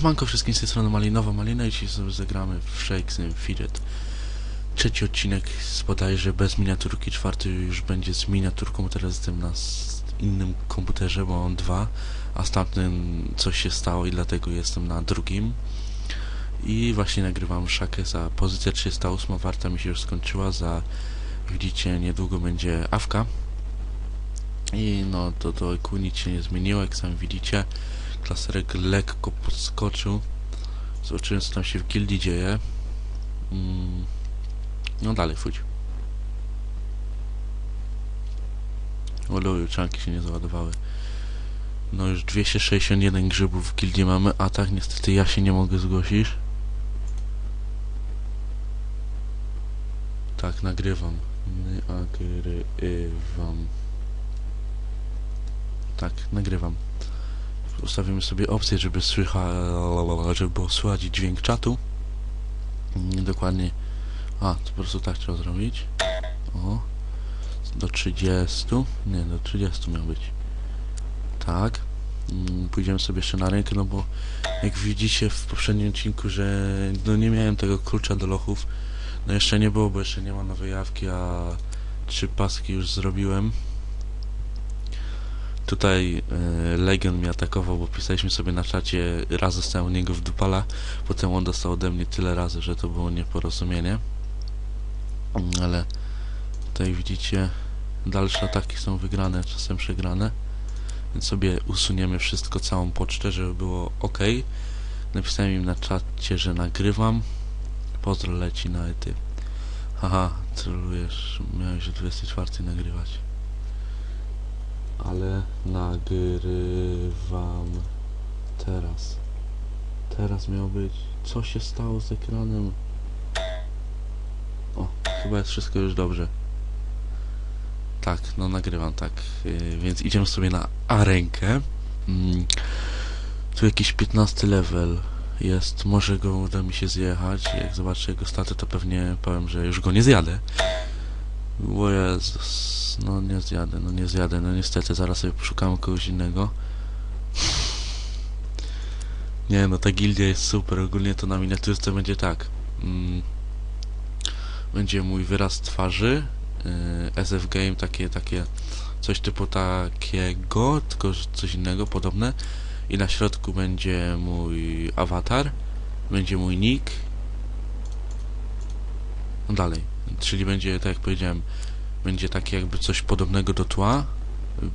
Siemanko wszystkim z tej strony Malinowa Malina i dzisiaj sobie zagramy w Shakes and Fidget. Trzeci odcinek z bodajże bez miniaturki, czwarty już będzie z miniaturką, teraz jestem na innym komputerze, bo mam dwa, a z tamtym coś się stało i dlatego jestem na drugim. I właśnie nagrywam Shakesa, pozycja 38 warta mi się już skończyła, za widzicie niedługo będzie awka. I no to EQ nic się nie zmieniło, jak sami widzicie klaserek lekko podskoczył. Zobaczyłem co tam się w gildii dzieje. Mm. No dalej, fuć. Oluju, czanki się nie załadowały. No już 261 grzybów w gildii mamy, a tak niestety ja się nie mogę zgłosić. Tak, nagrywam. Nagrywam. Tak, nagrywam ustawimy sobie opcję, żeby słychać, żeby było słychać dźwięk czatu. Dokładnie. A, to po prostu tak trzeba zrobić. O. Do 30. Nie, do 30 miał być. Tak. Mm, Pójdziemy sobie jeszcze na rękę, no bo jak widzicie w poprzednim odcinku, że no nie miałem tego klucza do lochów. No jeszcze nie było, bo jeszcze nie ma nowej jawki, a trzy paski już zrobiłem. Tutaj e, Legion mnie atakował, bo pisaliśmy sobie na czacie, raz dostałem od niego w dupala, potem on dostał ode mnie tyle razy, że to było nieporozumienie. Mm, Ale tutaj widzicie, dalsze ataki są wygrane, czasem przegrane. Więc sobie usuniemy wszystko, całą pocztę, żeby było ok. Napisałem im na czacie, że nagrywam. Pozdro leci na ety. Haha, celujesz, miałeś o 24 nagrywać ale nagrywam teraz. Teraz miał być. Co się stało z ekranem? O, chyba jest wszystko już dobrze. Tak, no nagrywam, tak. Yy, więc idziemy sobie na arenkę. Mm, tu jakiś 15 level jest. Może go uda mi się zjechać. Jak zobaczę jego staty, to pewnie powiem, że już go nie zjadę. O Jezus, no nie zjadę, no nie zjadę, no niestety zaraz sobie poszukamy kogoś innego. Nie no, ta gildia jest super, ogólnie to na miniaturce będzie tak. Mm, będzie mój wyraz twarzy, yy, SF Game, takie, takie, coś typu takiego, tylko coś innego, podobne. I na środku będzie mój awatar, będzie mój nick. No dalej, czyli będzie, tak jak powiedziałem, będzie takie jakby coś podobnego do tła.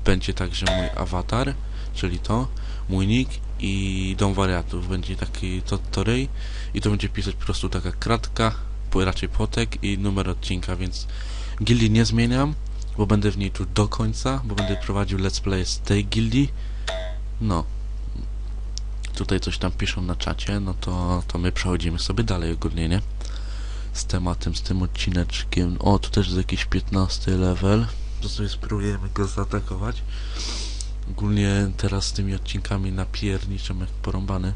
Będzie także mój awatar, czyli to, mój nick i dom wariatów. Będzie taki to, to ryj i to będzie pisać po prostu taka kratka, raczej potek i numer odcinka, więc gildii nie zmieniam, bo będę w niej tu do końca, bo będę prowadził let's play z tej gildii. No. Tutaj coś tam piszą na czacie, no to, to my przechodzimy sobie dalej ogólnie, nie? Z tematem, z tym odcineczkiem. O, tu też jest jakiś 15 level. To sobie spróbujemy go zaatakować. Ogólnie teraz z tymi odcinkami napierniczam jak porąbany.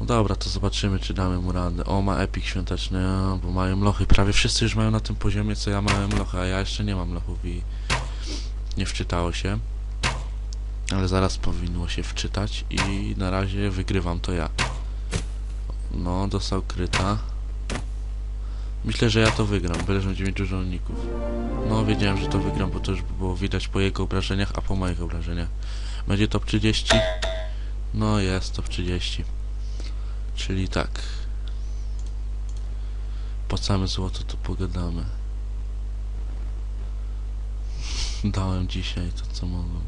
No dobra, to zobaczymy, czy damy mu radę. O, ma epik świąteczny, bo mają lochy. Prawie wszyscy już mają na tym poziomie, co ja miałem lochy, a ja jeszcze nie mam lochów i nie wczytało się. Ale zaraz powinno się wczytać i na razie wygrywam to ja. No, dostał kryta. Myślę, że ja to wygram, byle że będzie mieć dużo uników. No, wiedziałem, że to wygram, bo to już było widać po jego obrażeniach, a po moich obrażeniach. Będzie top 30? No, jest top 30. Czyli tak. Całe złoto to pogadamy. Dałem dzisiaj to, co mogłem.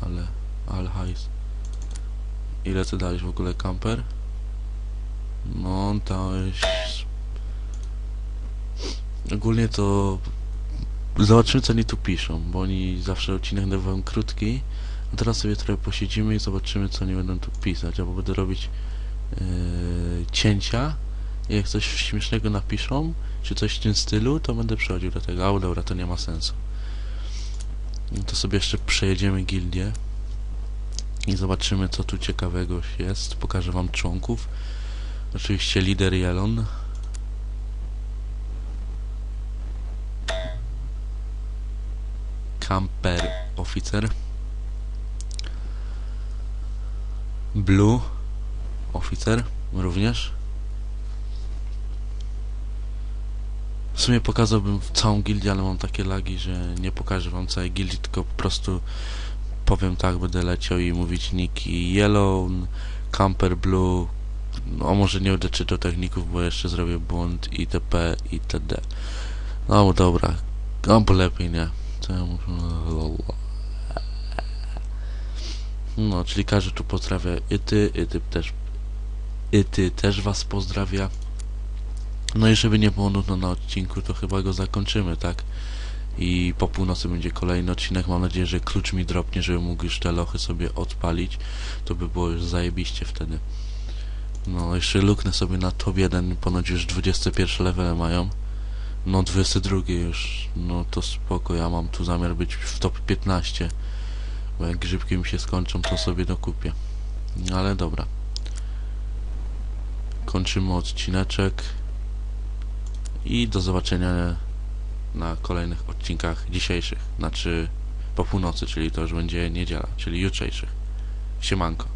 Ale, ale hajs. Ile ty dałeś w ogóle kamper? No, dałeś Ogólnie to zobaczymy co oni tu piszą, bo oni zawsze odcinek dawają krótki. A teraz sobie trochę posiedzimy i zobaczymy co oni będą tu pisać, albo będę robić yy, cięcia i jak coś śmiesznego napiszą, czy coś w tym stylu, to będę przechodził do tego. A dobra, to nie ma sensu. No to sobie jeszcze przejedziemy gildię i zobaczymy co tu ciekawego jest. Pokażę wam członków. Oczywiście lider Jelon. Camper Officer Blue oficer również. W sumie pokazałbym całą gildię, ale mam takie lagi, że nie pokażę wam całej gildii, tylko po prostu powiem tak, będę leciał i mówić niki Yellow, Camper Blue, no może nie będę czytał techników, bo jeszcze zrobię błąd itp. itd. No dobra, no bo lepiej nie. Muszę... No, czyli każdy tu pozdrawia i ty, i ty też i ty też was pozdrawia. No i żeby nie było nudno na odcinku, to chyba go zakończymy, tak? I po północy będzie kolejny odcinek. Mam nadzieję, że klucz mi dropnie, żeby mógł już te lochy sobie odpalić. To by było już zajebiście wtedy. No, jeszcze luknę sobie na top 1, ponoć już 21 levele mają. No, 22 już, no to spoko, ja mam tu zamiar być w top 15. Bo jak grzybki mi się skończą, to sobie dokupię. Ale dobra. Kończymy odcineczek. I do zobaczenia na kolejnych odcinkach dzisiejszych. Znaczy po północy, czyli to już będzie niedziela, czyli jutrzejszych. Siemanko.